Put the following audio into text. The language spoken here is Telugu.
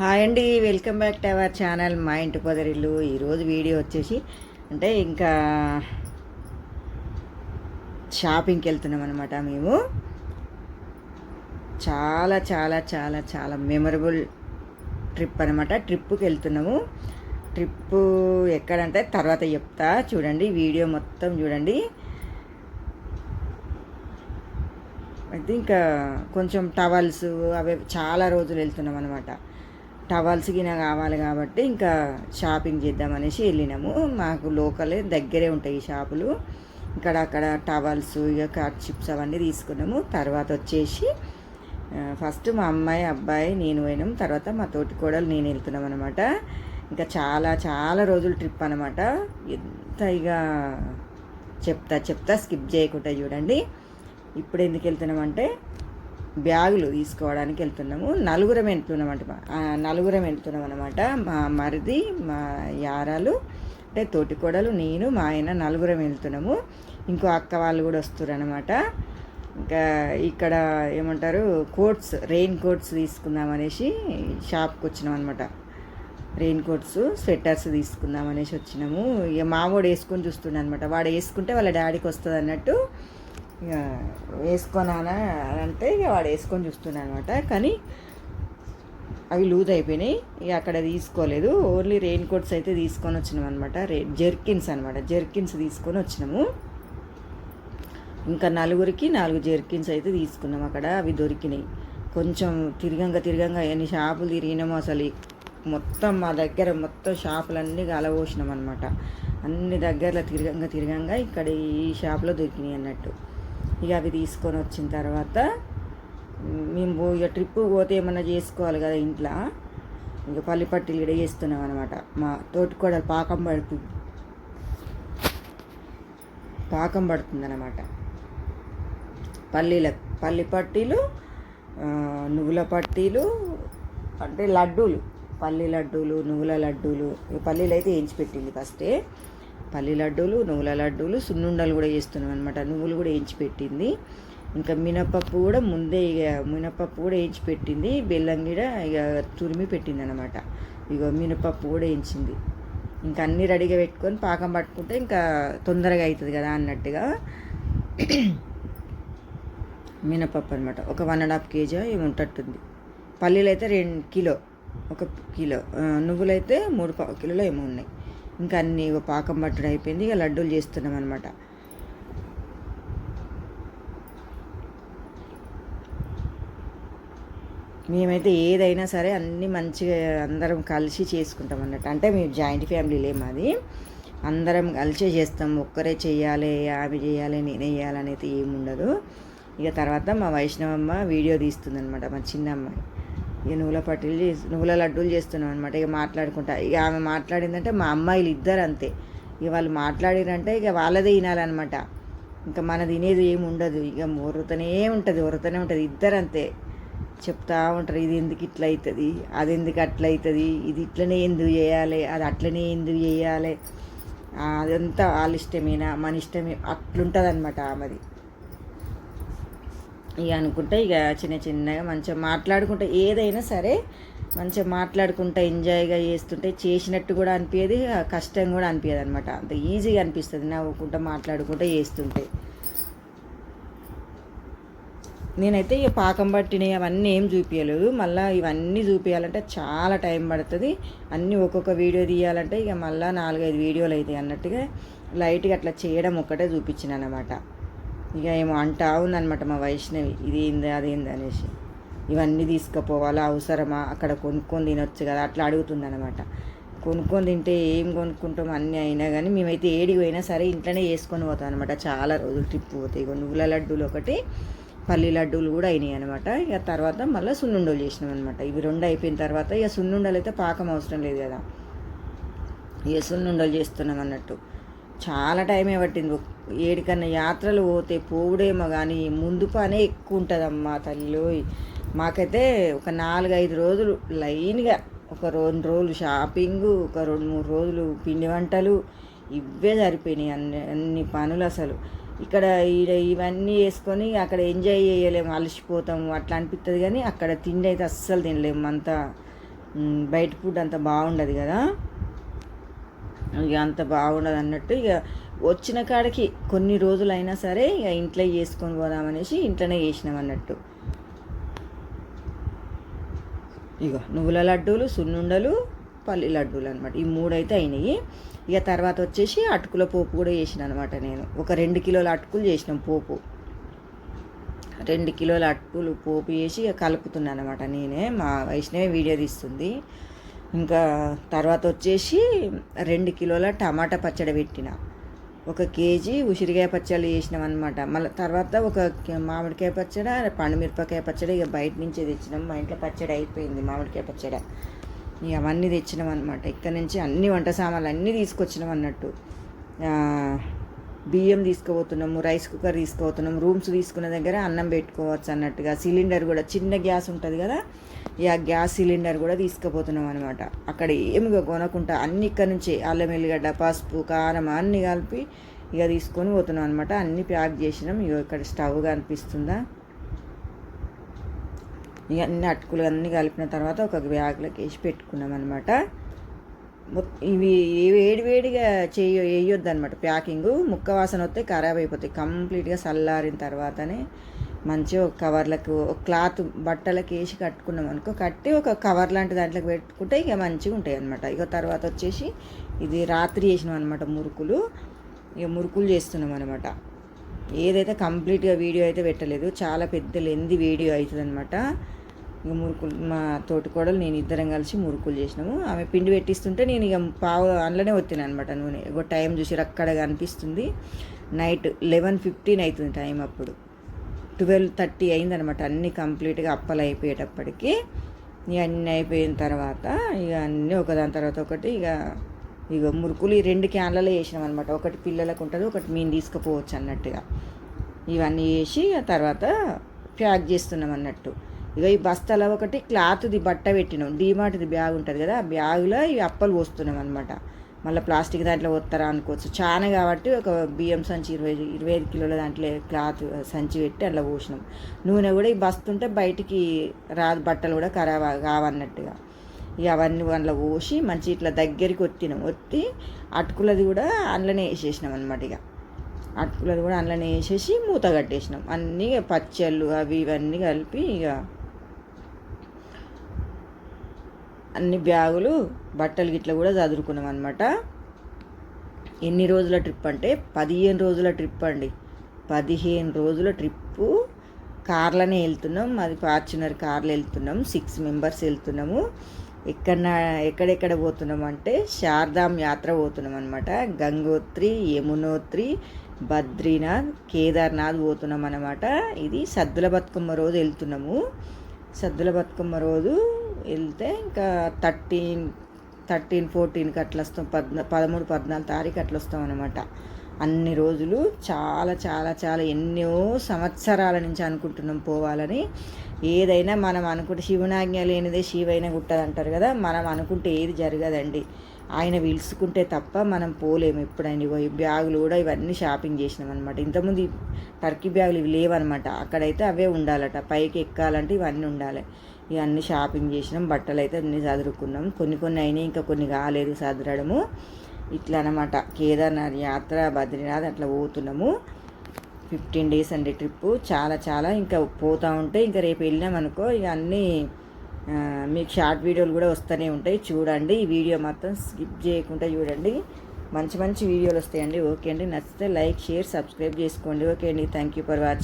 హాయ్ అండి welcome back to our channel మా ఇంటి పొదరిల్లు. ఈరోజు వీడియో వచ్చేసి అంటే ఇంకా షాపింగ్కి వెళ్తున్నాం అనమాట మేము. చాలా చాలా చాలా చాలా మెమరబుల్ ట్రిప్ అనమాట ట్రిప్కి వెళ్తున్నాము. ట్రిప్ ఎక్కడంటే తర్వాత చెప్తా. చూడండి వీడియో మొత్తం చూడండి. అయితే ఇంకా కొంచెం టవల్స్ అవి చాలా రోజులు వెళ్తున్నాం అనమాట టవల్స్ గిన కావాలి కాబట్టి ఇంకా షాపింగ్ చేద్దామనేసి వెళ్ళినాము. మాకు లోకలే దగ్గరే ఉంటాయి ఈ షాపులు. ఇక్కడ అక్కడ టవల్స్ ఇక కట్ చిప్స్ అవన్నీ తీసుకున్నాము. తర్వాత వచ్చేసి ఫస్ట్ మా అమ్మాయి అబ్బాయి నేను పోయినాం. తర్వాత మా తోటి కోడలు నేను వెళ్తున్నాం అనమాట ఇంకా చాలా చాలా రోజులు ట్రిప్ అనమాట ఎంత ఇక చెప్తా చెప్తా స్కిప్ చేయకుండా చూడండి. ఇప్పుడు ఎందుకు వెళ్తున్నామంటే బ్యాగులు తీసుకోవడానికి వెళ్తున్నాము. నలుగురం వెళ్తున్నాం అంటే నలుగురం వెళ్తున్నాం అనమాట మా మరిది మా యారాలు అంటే తోటికోడలు నేను మా ఆయన నలుగురం వెళ్తున్నాము. ఇంకో అక్క వాళ్ళు కూడా వస్తారు అనమాట ఇంకా ఇక్కడ ఏమంటారు కోట్స్ రెయిన్ కోట్స్ తీసుకుందాం అనేసి షాప్కి వచ్చినాం అనమాట రెయిన్ కోట్స్ స్వెటర్స్ తీసుకుందాం అనేసి వచ్చినాము. ఇక మావోడు వేసుకొని చూస్తుండే అనమాట వాడు వేసుకుంటే వాళ్ళ డాడీకి వస్తుంది అన్నట్టు ఇక అని అంటే ఇక వాడు వేసుకొని చూస్తున్నాను అనమాట కానీ అవి లూజ్ అయిపోయినాయి. ఇక అక్కడ తీసుకోలేదు. ఓన్లీ రెయిన్ కోట్స్ అయితే తీసుకొని వచ్చినాం అనమాట రే జెర్కిన్స్ అనమాట జెర్కిన్స్ తీసుకొని వచ్చినాము. ఇంకా నలుగురికి నాలుగు జెర్కిన్స్ అయితే తీసుకున్నాం అక్కడ. అవి దొరికినాయి. కొంచెం తిరగంగా తిరగంగా ఎన్ని షాపులు తిరిగినామో అసలు. మొత్తం మా దగ్గర మొత్తం షాపులన్నీ కలవోసినాం అనమాట అన్ని దగ్గరలో తిరగంగా తిరగంగా ఇక్కడ ఈ షాప్లో దొరికినాయి అన్నట్టు. ఇక అవి తీసుకొని వచ్చిన తర్వాత మేము ఇక ట్రిప్ పోతే ఏమన్నా చేసుకోవాలి కదా ఇంట్లో. ఇంకా పల్లి పట్టీలు ఇక్కడ చేస్తున్నాం అనమాట మా తోటికోడలు పాకం పడుతుంది పాకం పడుతుంది అనమాట పల్లీల పల్లి పట్టీలు నువ్వుల పట్టీలు అంటే లడ్డూలు. పల్లి లడ్డూలు నువ్వుల లడ్డూలు పల్లీలు అయితే వేయించి పెట్టింది ఫస్టే పల్లి లడ్డూలు నువ్వుల లడ్డూలు సున్నుండలు కూడా చేస్తున్నాం అనమాట నువ్వులు కూడా వేయించి పెట్టింది. ఇంకా మినపప్పు కూడా ముందే ఇక మినపప్పు కూడా వేయించి పెట్టింది. బెల్లం కూడా ఇక తురిమి పెట్టింది అనమాట ఇక మినపప్పు కూడా వేయించింది. ఇంకా అన్నీ రెడీగా పెట్టుకొని పాకం పట్టుకుంటే ఇంకా తొందరగా అవుతుంది కదా అన్నట్టుగా మినపప్పు అనమాట ఒక వన్ అండ్ హాఫ్ కేజీ ఏముంటట్టుంది పల్లీలు అయితే రెండు కిలో ఒక కిలో. నువ్వులైతే మూడు పావు కిలోలు ఏమో ఉన్నాయి. ఇంకా అన్ని పాకం పట్టడం అయిపోయింది. ఇక లడ్డూలు చేస్తున్నాం అనమాట మేమైతే ఏదైనా సరే అన్నీ మంచిగా అందరం కలిసి చేసుకుంటాం అన్నట్టు. అంటే మేము జాయింట్ ఫ్యామిలీలే మాది. అందరం కలిసే చేస్తాం. ఒక్కరే చేయాలి ఆమె చేయాలి నేనే వేయాలి అనేది ఏముండదు. ఇక తర్వాత మా వైష్ణవమ్మ వీడియో తీస్తుందనమాట మా చిన్న అమ్మాయి ఇక నువ్వుల పట్టీలు చేసి నువ్వుల లడ్డూలు చేస్తున్నాం అనమాట ఇక మాట్లాడుకుంటా. ఇక ఆమె మాట్లాడిందంటే మా అమ్మాయిలు ఇద్దరు అంతే. ఇక వాళ్ళు మాట్లాడిరంటే ఇక వాళ్ళదే వినాలన్నమాట ఇంకా మన తినేది ఏమి ఉండదు. ఇక ఒరుతనే ఉంటుంది ఒరుతనే ఉంటుంది. ఇద్దరు అంతే. చెప్తా ఉంటారు ఇది ఎందుకు ఇట్లా అవుతుంది అది ఎందుకు అట్లా అవుతుంది ఇది ఇట్లనే ఎందుకు చేయాలి? అది అట్లనే ఎందుకు చేయాలి? అదంతా వాళ్ళ ఇష్టమేనా? మన ఇష్టమే. అట్లుంటుంది అనమాట ఆమెది. ఇక అనుకుంటే ఇక చిన్న చిన్నగా మంచిగా మాట్లాడుకుంటే ఏదైనా సరే మంచిగా మాట్లాడుకుంటా ఎంజాయ్గా చేస్తుంటే చేసినట్టు కూడా అనిపించేది కష్టం కూడా అనిపించదు అనమాట అంత ఈజీగా అనిపిస్తుంది నవ్వుకుంటా మాట్లాడుకుంటా చేస్తుంటే. నేనైతే ఇక పాకం పట్టినవి అవన్నీ ఏం చూపించలేదు మళ్ళీ ఇవన్నీ చూపించాలంటే చాలా టైం పడుతుంది. అన్నీ ఒక్కొక్క వీడియో తీయాలంటే ఇక మళ్ళీ నాలుగైదు వీడియోలు అవుతాయి అన్నట్టుగా లైట్గా అట్లా చేయడం ఒక్కటే చూపించిన అనమాట ఇక ఏమో అంటా ఉందనమాట మా వైష్ణవి. ఇది ఏంది అదేంది అనేసి. ఇవన్నీ తీసుకుపోవాలా అవసరమా? అక్కడ కొనుక్కొని తినొచ్చు కదా అట్లా అడుగుతుందనమాట కొనుక్కొని తింటే ఏం కొనుక్కుంటాం అన్నీ అయినా కానీ మేమైతే ఏడికి పోయినా సరే ఇంట్లోనే వేసుకొని పోతాం అనమాట చాలా రోజులు ట్రిప్ పోతాయి ఇగో నువ్వుల లడ్డూలు ఒకటి పల్లి లడ్డూలు కూడా అయినాయి అనమాట ఇక తర్వాత మళ్ళీ సున్నుండలు చేసినాం అనమాట ఇవి రెండు అయిపోయిన తర్వాత ఇక సున్నుండలు అయితే పాకం అవసరం లేదు కదా. ఇక సున్నుండలు చేస్తున్నాం అన్నట్టు. చాలా టైమే పట్టింది. ఏడికన్నా యాత్రలు పోతే పోవుడేమో కానీ ముందు పనే ఎక్కువ ఉంటుందమ్మా తల్లిలో మాకైతే ఒక నాలుగైదు రోజులు లైన్గా ఒక రెండు రోజులు షాపింగు ఒక రెండు మూడు రోజులు పిండి వంటలు ఇవే సరిపోయినాయి అన్ని అన్ని పనులు అసలు. ఇక్కడ ఈడ ఇవన్నీ వేసుకొని అక్కడ ఎంజాయ్ చేయలేము అలసిపోతాము అట్లా అనిపిస్తుంది కానీ అక్కడ తిండి అయితే అస్సలు తినలేము అంతా. బయట ఫుడ్ అంత బాగుండదు కదా. ఇక అంత బాగుండదు అన్నట్టు ఇక వచ్చిన కాడికి కొన్ని రోజులైనా సరే ఇక ఇంట్లో చేసుకొని పోదామనేసి ఇంట్లోనే చేసినాం అన్నట్టు. ఇక నువ్వుల లడ్డూలు సున్నుండలు పల్లి లడ్డూలు అనమాట ఈ మూడు అయితే అయినాయి. ఇక తర్వాత వచ్చేసి అటుకుల పోపు కూడా చేసిన అనమాట నేను. ఒక రెండు కిలోల అటుకులు చేసినాం పోపు. రెండు కిలోల అటుకులు పోపు వేసి ఇక కలుపుతున్నాను అనమాట నేనే. మా వైష్ణవి వీడియో తీస్తుంది. ఇంకా తర్వాత వచ్చేసి రెండు కిలోల టమాటా పచ్చడి పెట్టిన. ఒక కేజీ ఉసిరికాయ పచ్చడి చేసినాం అనమాట మళ్ళీ తర్వాత ఒక మామిడికాయ పచ్చడి పండుమిరపకాయ పచ్చడి ఇక బయట నుంచే తెచ్చినాం. మా ఇంట్లో పచ్చడి అయిపోయింది మామిడికాయ పచ్చడి. ఇక అవన్నీ తెచ్చినాం అనమాట ఇక్కడ నుంచి అన్ని వంట సామాన్లు అన్నీ తీసుకొచ్చినాం అన్నట్టు. బియ్యం తీసుకుపోతున్నాము రైస్ కుక్కర్ తీసుకుపోతున్నాం రూమ్స్ తీసుకున్న దగ్గర అన్నం పెట్టుకోవచ్చు అన్నట్టుగా. సిలిండర్ కూడా చిన్న గ్యాస్ ఉంటుంది కదా ఇక ఆ గ్యాస్ సిలిండర్ కూడా తీసుకుపోతున్నాం అనమాట అక్కడ ఏమిగా కొనకుండా అన్ని ఇక్కడ నుంచి అల్లం ఎల్లిగడ్డ పసుపు కారం అన్నీ కలిపి ఇక తీసుకొని పోతున్నాం అనమాట అన్నీ ప్యాక్ చేసినాం. ఇక ఇక్కడ స్టవ్ కనిపిస్తుందా? ఇక అన్ని అటుకులు అన్నీ కలిపిన తర్వాత ఒక బ్యాగ్లోకి వేసి పెట్టుకున్నాం అనమాట ఇవి వేడి వేడిగా చేయ వేయొద్దు అనమాట ప్యాకింగ్ ముక్క వాసన వస్తే ఖరాబ్ అయిపోతాయి. కంప్లీట్గా చల్లారిన తర్వాతనే మంచిగా ఒక కవర్లకు ఒక క్లాత్ బట్టలకు వేసి కట్టుకున్నాం అనుకో కట్టి ఒక కవర్ లాంటి దాంట్లోకి పెట్టుకుంటే ఇక మంచిగా ఉంటాయి అనమాట ఇక తర్వాత వచ్చేసి ఇది రాత్రి చేసినాం అనమాట మురుకులు. ఇక మురుకులు చేస్తున్నాం అనమాట ఏదైతే కంప్లీట్గా వీడియో అయితే పెట్టలేదు చాలా పెద్ద లెంది వీడియో అవుతుంది అనమాట ఇక మురుకులు మా తోటి కోడలు నేను ఇద్దరం కలిసి మురుకులు చేసినాము. ఆమె పిండి పెట్టిస్తుంటే నేను ఇక పావు అందులోనే వచ్చిన అనమాట నూనె. ఒక టైం చూసి అక్కడ కనిపిస్తుంది నైట్ లెవెన్ ఫిఫ్టీన్ అవుతుంది టైం అప్పుడు. ట్వెల్వ్ థర్టీ అయిందనమాట అన్నీ కంప్లీట్గా అప్పలు అయిపోయేటప్పటికి. ఇక అన్నీ అయిపోయిన తర్వాత ఇక అన్నీ ఒకదాని తర్వాత ఒకటి ఇక ఇక మురుకులు ఈ రెండు క్యాన్లలో వేసినాం అనమాట ఒకటి పిల్లలకు ఉంటుంది ఒకటి మేము తీసుకుపోవచ్చు అన్నట్టుగా. ఇవన్నీ వేసి ఆ తర్వాత ప్యాక్ చేస్తున్నాం అన్నట్టు. ఇక ఈ బస్తాలో ఒకటి క్లాత్ది బట్ట పెట్టినాం. డీమార్ట్ది బ్యాగ్ ఉంటుంది కదా ఆ బ్యాగులో ఈ అప్పలు పోస్తున్నాం అనమాట మళ్ళీ ప్లాస్టిక్ దాంట్లో వస్తారా అనుకోవచ్చు. చాలా కాబట్టి ఒక బియ్యం సంచి ఇరవై ఇరవై ఐదు కిలోల దాంట్లో క్లాత్ సంచి పెట్టి అట్లా పోసినాం. నూనె కూడా ఈ బస్తుంటే బయటికి రాదు బట్టలు కూడా ఖరాబ్ కావన్నట్టుగా. ఇక అవన్నీ అందులో పోసి మంచి ఇట్లా దగ్గరికి ఒత్తినాం. ఒత్తి అటుకులది కూడా అందులోనే వేసేసినాం అనమాట ఇక అటుకులది కూడా అందులోనే వేసేసి మూత కట్టేసినాం. అన్నీ ఇక పచ్చళ్ళు అవి ఇవన్నీ కలిపి ఇక అన్ని బ్యాగులు బట్టలు గిట్ల కూడా చదువుకున్నాం అనమాట ఎన్ని రోజుల ట్రిప్ అంటే పదిహేను రోజుల ట్రిప్ అండి. పదిహేను రోజుల ట్రిప్పు. కార్లోనే వెళ్తున్నాం. అది ఫార్చునర్ కార్లో వెళ్తున్నాం. సిక్స్ మెంబర్స్ వెళ్తున్నాము. ఎక్కడ ఎక్కడెక్కడ పోతున్నాం అంటే శారదాం యాత్ర పోతున్నాం అనమాట గంగోత్రి యమునోత్రి బద్రీనాథ్ కేదార్నాథ్ పోతున్నాం అనమాట ఇది సద్దుల బతుకమ్మ రోజు వెళ్తున్నాము. సద్దుల బతుకమ్మ రోజు వెళ్తే ఇంకా థర్టీన్ థర్టీన్ ఫోర్టీన్కి అట్లా వస్తాం. పద్నా పదమూడు పద్నాలుగు తారీఖు అట్లా వస్తాం అనమాట అన్ని రోజులు చాలా చాలా చాలా ఎన్నో సంవత్సరాల నుంచి అనుకుంటున్నాం పోవాలని. ఏదైనా మనం అనుకుంటే శివనాజ్ఞ లేనిదే శివైన గుట్టదు అంటారు కదా. మనం అనుకుంటే ఏది జరగదండి. ఆయన పిలుచుకుంటే తప్ప మనం పోలేము ఎప్పుడైనా. ఇగో ఈ బ్యాగులు కూడా ఇవన్నీ షాపింగ్ చేసినాం అనమాట ఇంతకుముందు టర్కీ బ్యాగులు ఇవి లేవన్నమాట. అక్కడైతే అవే ఉండాలట. పైకి ఎక్కాలంటే ఇవన్నీ ఉండాలి. ఇవన్నీ షాపింగ్ చేసినాం బట్టలు అయితే అన్నీ చదురుకున్నాం కొన్ని కొన్ని అయినాయి ఇంకా కొన్ని కాలేదు చదరడము ఇట్లా అనమాట కేదార్నాథ్ యాత్ర బద్రీనాథ్ అట్లా పోతున్నాము. ఫిఫ్టీన్ డేస్ అండి ట్రిప్పు. చాలా చాలా ఇంకా పోతూ ఉంటే ఇంకా రేపు వెళ్ళినాం అనుకో ఇక అన్నీ మీకు షార్ట్ వీడియోలు కూడా వస్తూనే ఉంటాయి. చూడండి ఈ వీడియో మొత్తం స్కిప్ చేయకుండా చూడండి. మంచి మంచి వీడియోలు వస్తాయండి. ఓకే అండి నచ్చితే లైక్ షేర్ సబ్స్క్రైబ్ చేసుకోండి. ఓకే అండి థ్యాంక్ యూ ఫర్ వాచింగ్